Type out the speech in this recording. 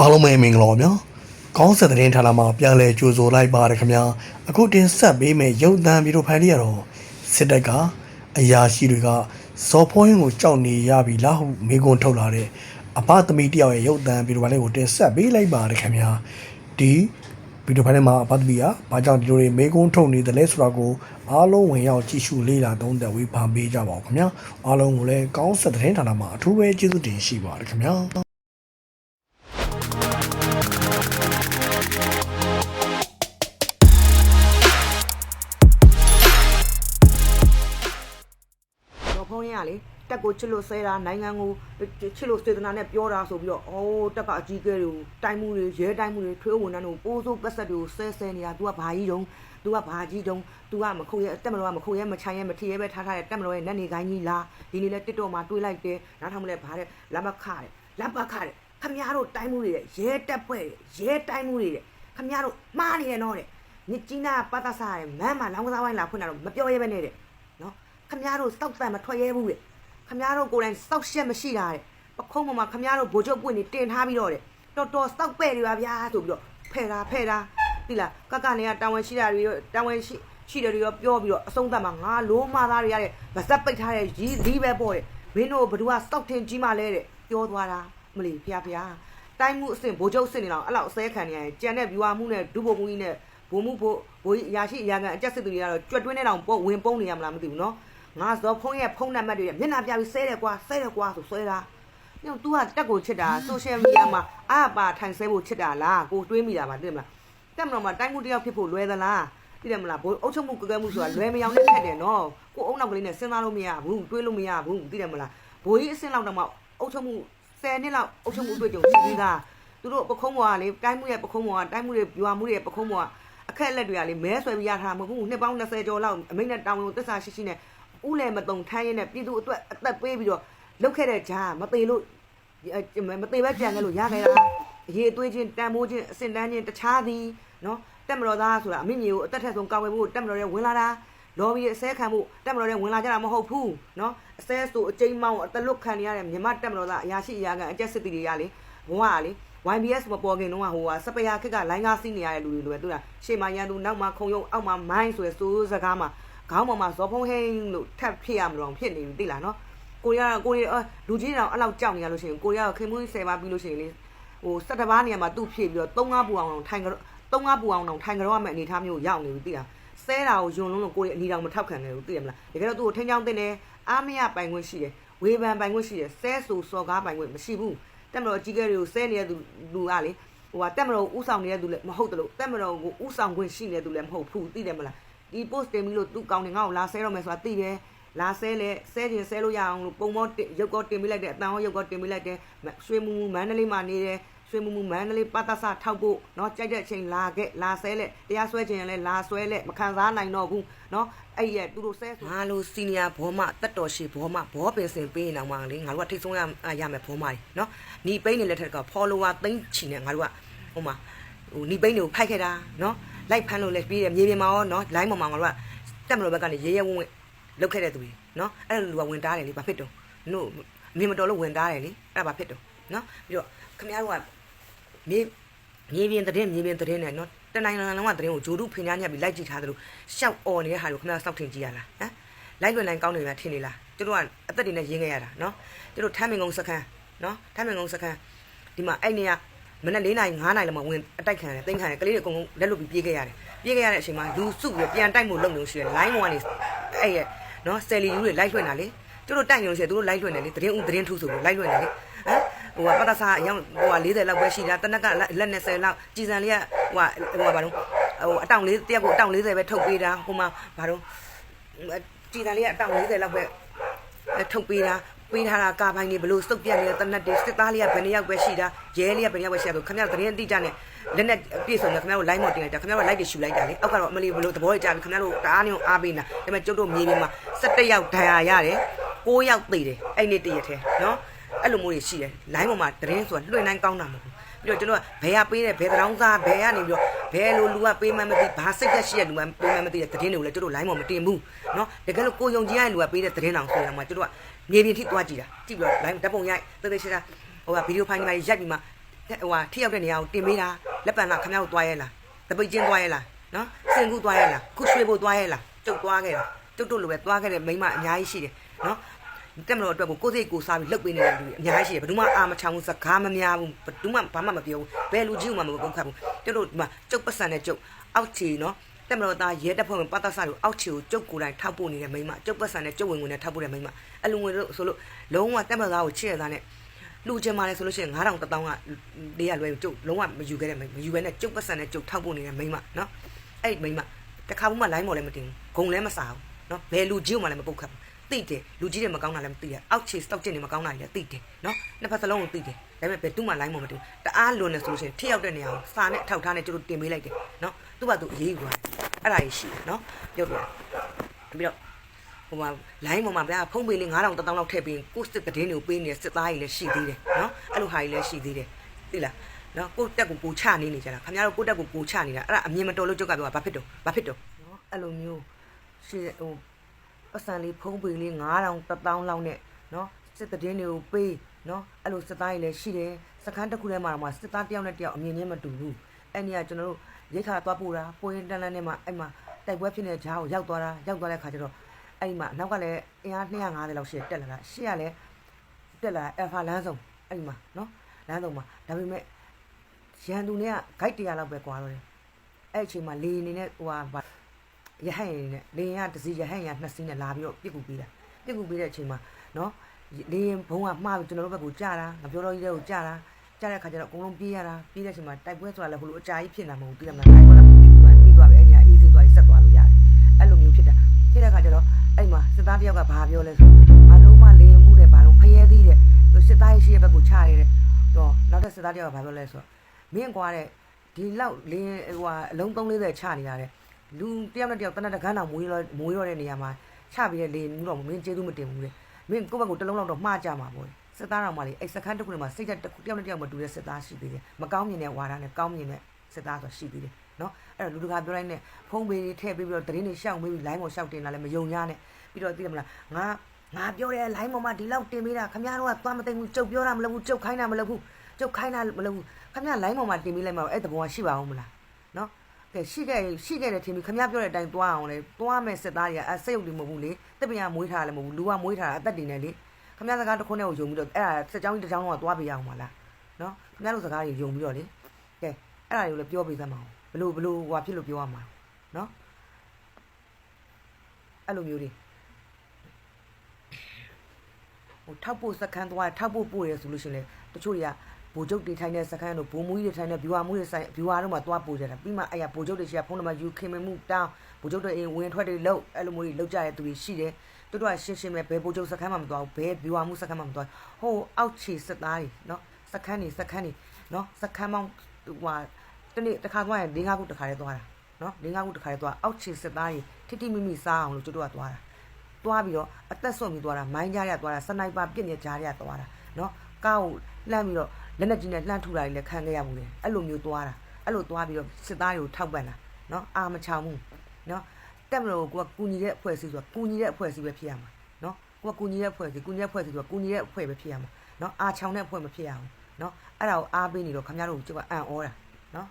အားလုံးပဲမင်္ဂလာပါဗျာကောင်းဆက်တဲ့ဌာနမှာပြန်လည်ကြိုဆိုလိုက်ပါတယ်ခင်ဗျာအခုတင်ဆက်ပေးမယ့်ရုပ်သံဗီဒီယိုဖိုင်လေးကတော့စစ်တပ်ကအရာရှိတွေကဇော်ဖိုးရင်ကိုကြောက်နေရပြီလားဟုမေးခွန်းထုတ်လာတဲ့အဘသမီးတယောက်ရဲ့ရုပ်သံဗီဒီယိုဖိုင်လေးကိုတင်ဆက်ပေးလိုက်ပါတယ်ခင်ဗျာဒီဗီဒီယိုဖိုင်ထဲမှာအဘသမီးကဘာကြောင့်ဒီလိုတွေမေးခွန်းထုတ်နေတယ်လဲဆိုတာကိုအားလုံးဝင်ရောက်ကြည့်ရှုလေ့လာသုံးသပ်ဝေဖန်ပေးကြပါဦးခင်ဗျာအားလုံးကိုလည်းကောင်းဆက်တဲ့ဌာနမှာအထူးပဲကျေးဇူးတင်ရှိပါတယ်ခင်ဗျာ လေတက်ကိုချစ်လို့ဆဲတာနိုင်ငံကိုချစ်လို့စေတနာနဲ့ပြောတာဆိုပြီးတော့အိုးတက်ကအကြီးကဲတွေကိုတိုင်းမှုတွေရဲတိုင်းမှုတွေထွေးဝန်ထမ်းတွေကိုပိုးစိုးပတ်ဆက်တွေကိုဆဲဆဲနေတာ तू ကဘာကြီးတုံး तू ကဘာကြီးတုံး तू ကမခုရဲတက်မလို့ကမခုရဲမချိုင်ရဲမထီရဲပဲထားထားတဲ့တက်မလို့ရဲ့နတ်နေကိုင်းကြီးလားဒီနေ့လဲတစ်တော့မှာတွေးလိုက်တယ်နောက်ထောင်မလဲဘာတဲ့လမ်းမခတဲ့လမ်းပခတဲ့ခမရတို့တိုင်းမှုတွေရဲ့ရဲတက်ပွဲရဲတိုင်းမှုတွေရဲ့ခမရတို့မှားနေတယ်နော်တဲ့ညကြီးနာပတ်သက်စားတယ်မမ်းမလောင်းကစားဝိုင်းလာဖွင့်တာတော့မပြောရဲပဲနဲ့တဲ့နော် ခမများတို့စောက်တန်မထွက်ရဲဘူးတဲ့ခမများတို့ကိုယ်တိုင်စောက်ရှက်မရှိတာတဲ့ပခုံးပေါ်မှာခမများတို့ဗိုလ်ချုပ်ပွင့်နေတင်ထားပြီးတော့တဲ့တော်တော်စောက်ပဲ့တွေပါဗျာဆိုပြီးတော့ဖဲ့တာဖဲ့တာသိလားကကနေကတာဝန်ရှိတာတွေရောတာဝန်ရှိရှိတယ်တွေရောပြောပြီးတော့အဆုံးသတ်မှာငါလိုမသားတွေရတဲ့ဗဇက်ပိတ်ထားတဲ့ရီးဒီပဲပေါ့တဲ့မင်းတို့ဘသူကစောက်ထင်ကြီးမှလဲတဲ့ပြောသွားတာမလီဖျားဖျားတိုင်းမှုအဆင့်ဗိုလ်ချုပ်အဆင့်နေတော့အဲ့လောက်အစဲခံနေရတယ်ကြံတဲ့ဗျူဟာမှုနဲ့ဒုဗိုလ်မှုကြီးနဲ့ဗိုလ်မှုဘိုလ်ဘိုလ်ကြီးအရာရှိအရာခံအကြက်စစ်သူတွေကတော့ကြွက်တွင်းနဲ့တောင်ပုံဝင်ပုံနေရမလားမသိဘူးနော် ငါဇော်ဖုန်းရဲ့ဖုန်းနံပါတ်တွေမျက်နှာပြပြီးဆဲတယ်ကွာဆဲတယ်ကွာဆိုဆွဲတာညောင် तू ကတက်ကိုချစ်တာဆိုရှယ်မီဒီယာမှာအပါထိုင်ဆဲဖို့ချစ်တာလားကိုတွေးမိတာပါသိမလားတက်မလို့မှာတိုင်းမှုတယောက်ဖြစ်ဖို့လွယ်သလားသိတယ်မလားဘိုးအုပ်ချုပ်မှုကကဲမှုဆိုတာလွယ်မယောင်နဲ့ခက်တယ်နော်ကိုအုံနောက်ကလေးနဲ့စဉ်းစားလို့မရဘူးတွေးလို့မရဘူးသိတယ်မလားဘိုးကြီးအစင်းလောက်တော့မှအုပ်ချုပ်မှု10နှစ်လောက်အုပ်ချုပ်မှုတွေ့ကြုံရှိပြီးသားသူတို့ပခုံးပေါ်ကလေတိုင်းမှုရဲ့ပခုံးပေါ်ကတိုင်းမှုတွေပြွာမှုတွေရဲ့ပခုံးပေါ်ကအခက်အလက်တွေကလေမဲဆွဲပြီးရထားမှာမဟုတ်ဘူးနှစ်ပေါင်း20ကျော်လောက်အမိန့်နဲ့တောင်းလို့သစ္စာရှိရှိနဲ့ ဥလည်းမတုံထမ်းရင်းနဲ့ပြည်သူအတွက်အသက်ပေးပြီးတော့လုတ်ခဲ့တဲ့ဂျာမသေးလို့မသေးပဲကြံခဲ့လို့ရခဲ့တာအရေးအသွေးချင်းတန်မိုးချင်းအစင်တန်းချင်းတခြားသည်နော်တက်မတော်သားဆိုတာအမိမြေကိုအသက်ထက်ဆုံးကာဝယ်ဖို့တက်မတော်ရဲ့ဝင်လာတာလော်ဘီရဲ့အစဲခံမှုတက်မတော်ရဲ့ဝင်လာကြတာမဟုတ်ဘူးနော်အစဲဆိုအကျိမ်းမောင်းအတလွတ်ခံနေရတဲ့မြမတက်မတော်သားအရာရှိအရာခံအကျက်စစ်တီတွေကလေဘဝကလေ YBS မပေါ်ခင်တုန်းကဟိုဟာစပယာခက်ကလိုင်းကားစီးနေရတဲ့လူတွေလိုပဲသူကရှေ့မှာရန်သူနောက်မှာခုံရုံအောက်မှာမိုင်းဆိုရယ်စိုးစကားမှာ ခေါင်းပေါ်မှာဇော်ဖုံးဟင်းလို့ထပ်ဖြစ်ရမလို့ဖြစ်နေပြီသိလားနော်ကိုရီးယားကိုရီးယားလူကြီးတောင်အဲ့လောက်ကြောက်နေရလို့ရှိရင်ကိုရီးယားခင်မွေးဆယ်ပါပြီးလို့ရှိရင်လေဟို17ပါးနေရာမှာသူ့ဖြစ်ပြီးတော့3 5ပူအောင်အောင်ထိုင်ကြတော့3 5ပူအောင်အောင်ထိုင်ကြတော့မှအနေထားမျိုးရောက်နေပြီသိလားဆဲတာကိုယွန်လုံးလို့ကိုရီးအနီတောင်မထောက်ခံခဲ့ဘူးသိရမလားတကယ်တော့သူ့ကိုထိန်းချောင်းတင်တယ်အားမရပိုင်ခွင့်ရှိတယ်ဝေဖန်ပိုင်ခွင့်ရှိတယ်ဆဲဆူစော်ကားပိုင်ခွင့်မရှိဘူးတက်မတော်ကြီးကဲတွေကိုဆဲနေတဲ့သူလူကလေဟိုကတက်မတော်ဥဆောင်နေတဲ့သူလည်းမဟုတ်တယ်လို့တက်မတော်ကိုဥဆောင်ခွင့်ရှိနေတဲ့သူလည်းမဟုတ်ဘူးသိတယ်မလား ဒီ post တင်ပြီးလို့သူကောင်းနေငါ့ကိုလာဆဲတော့မယ်ဆိုတာသိတယ်လာဆဲလဲဆဲခြင်းဆဲလို့ရအောင်လို့ပုံမောရုပ်ကောတင်ပေးလိုက်တယ်အတန်ဟောရုပ်ကောတင်ပေးလိုက်တယ်ရွှေမူမူမန္တလေးမှာနေတယ်ရွှေမူမူမန္တလေးပတ်သက်စာထောက်ဖို့เนาะကြိုက်တဲ့အချိန်လာခဲ့လာဆဲလက်တရားစွဲခြင်းလဲလာဆွဲလက်မခံစားနိုင်တော့ဘူးเนาะအဲ့ရသူတို့ဆဲငါလိုစီနီယာဘောမတက်တော်ရှိဘောမဘောပင်စင်ပေးနေအောင်ပါလေငါတို့ကထိတ်ဆုံးရရမယ်ဘောမတွေเนาะညီပိန်းနေလက်ထက်က follower သိန်းချီနေငါတို့ကဟိုမှာဟိုညီပိန်းတွေကိုဖိုက်ခဲ့တာเนาะ လိုက်ဖမ်းလို့လည်းပြီးတယ်မြေပြင်မှာရောနော်လိုင်းပေါ်မှာငါတို့ကတက်မလို့ဘက်ကနေရဲရဲဝင်းဝင်းလုတ်ခဲ့တဲ့သူတွေနော်အဲ့လိုလူကဝင်တားတယ်လေဘာဖြစ်တော့နို့မြင်မတော်လို့ဝင်တားတယ်လေအဲ့ဒါဘာဖြစ်တော့နော်ပြီးတော့ခင်ဗျားတို့ကမြေမြေပြင်သတင်းမြေပြင်သတင်းနဲ့နော်တနိုင်လုံးကသတင်းကိုဂျိုတုဖင်ကြားညက်ပြီးလိုက်ကြည့်ထားသလိုရှောက်អော်နေတဲ့ဟာကိုခင်ဗျားစောက်ထင်ကြည့်ရလားဟမ်လိုက်လွယ်နိုင်ကောင်းနေမှာထင်နေလားသူတို့ကအသက်တွေနဲ့ရင်းခဲ့ရတာနော်သူတို့ထမ်းမင်ကုန်းစခန်းနော်ထမ်းမင်ကုန်းစခန်းဒီမှာအဲ့နေရ မနေ့၄နိုင်၅နိုင်လောက်မှဝင်အတိုက်ခံတယ်တင်ခံတယ်ကလေးတွေအကုန်လုံးလက်လွတ်ပြီးပြေးခဲ့ရတယ်ပြေးခဲ့ရတဲ့အချိန်မှာလူစုပြီးပြန်တိုက်မှုလုပ်နေလို့ရှိတယ် line ပေါ်ကနေအဲ့ရဲ့နော်ဆယ်လီယူတွေလိုက်လွှင့်တာလေသူတို့တိုက်နေလို့ရှိရင်သူတို့လိုက်လွှင့်တယ်လေသတင်းဦးသတင်းထူးဆိုလို့လိုက်လွှင့်တယ်လေဟမ်ဟိုကပတ်သက်စာအယောင်ဟိုက40လောက်ပဲရှိတာတနက်ကလက်နဲ့10လောက်ကြည်စံလေးကဟိုကဟိုကဘာလို့ဟိုအတောင်လေးတယောက်ကိုအတောင်40ပဲထုတ်ပေးတာဟိုမှာဘာလို့ကြည်စံလေးကအတောင်40လောက်ပဲထုတ်ပေးတာ ပေးထားတာကာပိုင်းတွေဘလို့စုပ်ပြက်နေတဲ့တနက်တွေစစ်သားလေးကဘယ်နှယောက်ပဲရှိတာရဲလေးကဘယ်နှယောက်ပဲရှိတာဆိုခမရသတင်းအတိအကျနဲ့လက်နဲ့ပြည့်စုံတယ်ခမရတို့ line မော်တင်လိုက်တာခမရတို့ like တွေရှူလိုက်တာလေအောက်ကတော့အမလီဘလို့သဘောကျပြီခမရတို့တအားနေအောင်အားပေးနေတာဒါပေမဲ့ကျုပ်တို့မြေပြင်မှာ17ယောက်ဒဏ်ရာရတယ်9ယောက်သေတယ်အဲ့နေ့တည့်ရထဲနော်အဲ့လိုမျိုးတွေရှိတယ် line ပေါ်မှာသတင်းဆိုတာလွှင့်နိုင်ကောင်းတာမဟုတ်ဘူးပြီးတော့ကျွန်တော်ကဘယ်ကပေးတယ်ဘယ်တောင်စားဘယ်ကနေပြီးတော့ဘယ်လိုလူကပေးမှမသိဘာစိတ်သက်ရှိတဲ့လူကပေးမှမသိတဲ့သတင်းတွေကိုလည်းကျွန်တော် line ပေါ်မတင်ဘူးเนาะတကယ်လို့ကိုယုံကြည်ရတဲ့လူကပေးတဲ့သတင်းတောင်ဆိုရင်မှကျွန်တော်က မြေပြင်ထိသွားကြည့်တာကြည့်ပြီးတော့ line ဓာတ်ပုံရိုက်တက်တက်ရှာရှာဟိုကဗီဒီယိုဖိုင်တွေရိုက်ပြီးမှဟိုဟာထိရောက်တဲ့နေရာကိုတင်ပေးတာလက်ပံလာခမရောက်သွားရဲလားတပိတ်ချင်းသွားရဲလားနော်စင်ကူသွားရဲလားခုရွှေဖို့သွားရဲလားကျုပ်သွားခဲ့တာကျုပ်တို့လိုပဲသွားခဲ့တဲ့မိန်းမအများကြီးရှိတယ်နော်တက်မလို့အတွက်ကိုကိုယ်စိတ်ကိုစားပြီးလှုပ်ပေးနေတဲ့လူတွေအများကြီးရှိတယ်ဘယ်သူမှအာမချောင်ဘူးစကားမများဘူးဘယ်သူမှဘာမှမပြောဘူးဘယ်လူကြီးမှမပုံခတ်ဘူးကျုပ်တို့ဒီမှာကျုပ်ပတ်စံနဲ့ကျုပ်အောက်ချီနော် တက်မလို့သားရဲတပ်ဖွဲ့ဝင်ပတ်သက်စားလို့အောက်ချီကိုကျုပ်ကိုယ်တိုင်ထောက်ပို့နေတဲ့မိန်းမကျုပ်ပတ်စံနဲ့ကျုပ်ဝင်ဝင်နဲ့ထောက်ပို့တဲ့မိန်းမအလူငွေလို့ဆိုလို့လုံးဝတက်မလို့သားကိုချစ်ရတာနဲ့လူချင်ပါလေဆိုလို့ရှိရင်9000တထောင်ကလေးရလွဲကျုပ်လုံးဝမယူခဲ့တဲ့မိန်းမယူပဲနဲ့ကျုပ်ပတ်စံနဲ့ကျုပ်ထောက်ဖို့နေတဲ့မိန်းမနော်အဲ့မိန်းမတခါမှလိုင်းမော်လည်းမတင်ဘူးဂုံလည်းမစားဘူးနော်ဘယ်လူကြီးမှလည်းမပုတ်ခတ်ဘူးသိတယ်လူကြီးတွေမကောင်းတာလည်းမသိရအောက်ချေစတောက်ကျင်တွေမကောင်းတာလည်းသိတယ်နော်နှစ်ဖက်စလုံးကိုသိတယ်ဒါပေမဲ့ဘယ်သူမှလိုင်းမော်မတင်တအားလွန်နေဆိုလို့ရှိရင်ထိရောက်တဲ့နေရာကိုစာနဲ့ထောက်ထားနဲ့ကျုပ်တို့တင်ပေးလိုက်တယ်နော်သူ့ဘာသူအေးယူသွား အဲ့ဒါကြီးရှိတယ်နော်ပြောပြပြီးတော့ဟိုမှာ line ပေါ်မှာဗျာဖုန်းပေးလေး9000 1000လောက်ထည့်ပြီးကိုစစ်တည်င်းတွေကိုပေးနေတဲ့စစ်သားကြီးလည်းရှိသေးတယ်နော်အဲ့လိုဟာကြီးလည်းရှိသေးတယ်သိလားနော်ကိုတက်ကိုကိုချနေနေကြတာခင်ဗျားတို့ကိုတက်ကိုကိုချနေတာအဲ့ဒါအမြင်မတော်လို့ကြုတ်ကပြောတာဘာဖြစ်တော့ဘာဖြစ်တော့နော်အဲ့လိုမျိုးရှေ့ဟိုပတ်စံလေးဖုန်းပေးလေး9000 1000လောက်နဲ့နော်စစ်တည်င်းတွေကိုပေးနော်အဲ့လိုစစ်သားကြီးလည်းရှိတယ်စခန်းတစ်ခုထဲမှာတော့မှစစ်သားတယောက်နဲ့တယောက်အမြင်ချင်းမတူဘူးအဲ့နေကကျွန်တော်တို့ ရိတ်ခါသွားပို့တာပွဲတန်းတန်းနဲ့မှအဲ့မှာတိုက်ပွဲဖြစ်နေတဲ့ဂျားကိုရောက်သွားတာရောက်သွားတဲ့ခါကျတော့အဲ့ဒီမှာနောက်ကလည်းအင်အား250လောက်ရှိတက်လာတာရှေ့ကလည်းတက်လာအယ်ဖာလမ်းဆုံးအဲ့ဒီမှာနော်လမ်းဆုံးမှာဒါပေမဲ့ရန်သူနဲ့ကဂိုက်100လောက်ပဲကွာတော့တယ်အဲ့အချိန်မှာလေရင်နေနဲ့ဟိုဟာရဟန့်ရင်နဲ့လေရင်ကတစ်စီးရဟန့်ရင်ကနှစ်စီးနဲ့လာပြီးတော့ပြစ်ကူပေးတာပြစ်ကူပေးတဲ့အချိန်မှာနော်လေရင်ဘုံကမှားပြီးကျွန်တော်တို့ဘက်ကိုကြာတာငပြောတော်ကြီးတွေကိုကြာတာ ကြာတဲ့ခါကျတော့အကုန်လုံးပြေးရတာပြေးတဲ့အချိန်မှာတိုက်ပွဲဆိုတာလည်းဟိုလိုအကြာကြီးဖြစ်နေတာမဟုတ်ဘူးသိတယ်မလားတိုက်ပွဲလည်းပြီးသွားပြီးသွားပြီအဲ့ဒီကအေးသေးသွားပြီးဆက်သွားလို့ရတယ်အဲ့လိုမျိုးဖြစ်တာဖြစ်တဲ့ခါကျတော့အဲ့မှာစစ်သားတယောက်ကဘာပြောလဲဆိုမလုံးမလေရင်မှုနဲ့ဘာလုံးဖျဲသေးတယ်သူစစ်သားရဲ့ရှိရဲ့ဘက်ကိုချရတဲ့တော့နောက်ထပ်စစ်သားတယောက်ကဘာပြောလဲဆိုတော့မင်းကွာတဲ့ဒီလောက်လေရင်ဟိုဟာအလုံး340ချနေရတဲ့လူတယောက်နဲ့တယောက်တနက်တကန်းတော်မွေးရောမွေးရောတဲ့နေရာမှာချပြီးတဲ့လေရင်မှုတော့မင်းကျေးဇူးမတင်ဘူးလေမင်းကိုယ့်ဘက်ကိုတစ်လုံးလောက်တော့မှားကြမှာပေါ့ စစ်သားတော်မှလေအဲ့စခန်းတစ်ခုထဲမှာစိတ်သက်တစ်ခုတယောက်နဲ့တယောက်မတူတဲ့စစ်သားရှိသေးတယ်မကောင်းမြင်တဲ့ဝါဒနဲ့ကောင်းမြင်တဲ့စစ်သားဆိုရှိသေးတယ်နော်အဲ့တော့လူတကာပြောလိုက်နဲ့ဖုန်းပေးထည့်ပေးပြီးတော့တရင်တွေရှောက်မေးပြီး line ပေါ်ရှောက်တင်လာလဲမယုံညာနဲ့ပြီးတော့သိတယ်မလားငါငါပြောတဲ့ line ပေါ်မှာဒီလောက်တင်ပေးတာခမရတို့ကသွားမသိဘူးကြုတ်ပြောတာမလုပ်ဘူးကြုတ်ခိုင်းတာမလုပ်ဘူးကြုတ်ခိုင်းတာမလုပ်ဘူးခမရ line ပေါ်မှာတင်ပေးလိုက်မှာအဲ့တဘောကရှိပါအောင်မလားနော်ကဲရှိခဲ့ရှိခဲ့တယ်ထင်ပြီးခမရပြောတဲ့အတိုင်းသွားအောင်လေသွားမယ်စစ်သားတွေကအဲစိတ်ရုပ်တွေမဟုတ်ဘူးလေတပင်ကမွေးထားလည်းမဟုတ်ဘူးလူကမွေးထားတာအသက်တင်နေလေ ခမရစကားတစ်ခုနဲ့ကိုယုံပြီးတော့အဲ့ဒါစက်ကြောင်းကြီးတစ်ကြောင်းတော့သွားပေးရအောင်ပါလားနော်ခမရတို့စကားတွေယုံပြီးတော့လေကဲအဲ့ဒါတွေကိုလည်းပြောပေးသမ်းပါအောင်ဘလို့ဘလို့ဟွာဖြစ်လို့ပြောရမှာနော်အဲ့လိုမျိုးတွေဟိုထောက်ဖို့စခန်းသွားထောက်ဖို့ပို့ရဆိုလို့ရှိရင်လေတချို့တွေကဘိုလ်ချုပ်တွေထိုင်တဲ့စခန်းတို့ဘိုးမူကြီးတွေထိုင်တဲ့ဘီဝါမှုတွေဆိုင်ဘီဝါတို့မှာသွားပို့ကြတာပြီးမှအဲ့ရဘိုလ်ချုပ်တွေရှိကဖုန်းနံပါတ်ယူခင်မမှုတောင်းဘိုလ်ချုပ်တွေအိမ်ဝင်ထွက်တွေလောက်အဲ့လိုမျိုးတွေလောက်ကြတဲ့သူတွေရှိတယ် သူတို့ကရှင်းရှင်းပဲဘယ်ဘိုးချုပ်စခန်းမှမသွားဘူးဘယ်ဘီဝါမှုစခန်းမှမသွားဟိုအောက်ခြေစစ်သားတွေနော်စခန်းတွေစခန်းတွေနော်စခန်းပေါင်းဟိုဟာတနေ့တစ်ခါသွားရင်၄-၅ခုတစ်ခါတည်းသွားတာနော်၄-၅ခုတစ်ခါတည်းသွားအောက်ခြေစစ်သားတွေထိတိမိမိစားအောင်လို့သူတို့ကသွားတာသွားပြီးတော့အသက်ဆုံးပြီးသွားတာမိုင်းကြားရသွားတာစနိုက်ပါပြစ်နေကြားရသွားတာနော်ကားကိုလှမ်းပြီးတော့လက်နဲ့ကြီးနဲ့လှမ်းထုတာတွေလည်းခံခဲ့ရမှုလေအဲ့လိုမျိုးသွားတာအဲ့လိုသွားပြီးတော့စစ်သားတွေကိုထောက်ပံ့တာနော်အာမချောင်ဘူးနော် တက်မလို့ကိုကကူညီတဲ့အဖွဲ့အစည်းဆိုတာကူညီတဲ့အဖွဲ့အစည်းပဲဖြစ်ရမှာနော်ကိုကကူညီတဲ့အဖွဲ့အစည်းကူညီတဲ့အဖွဲ့အစည်းဆိုတာကူညီတဲ့အဖွဲ့ပဲဖြစ်ရမှာနော်အာချောင်းတဲ့အဖွဲ့မဖြစ်ရဘူးနော်အဲ့ဒါကိုအားပေးနေတော့ခင်ဗျားတို့ကိုကျွန်တော်အံ့ဩတာနော်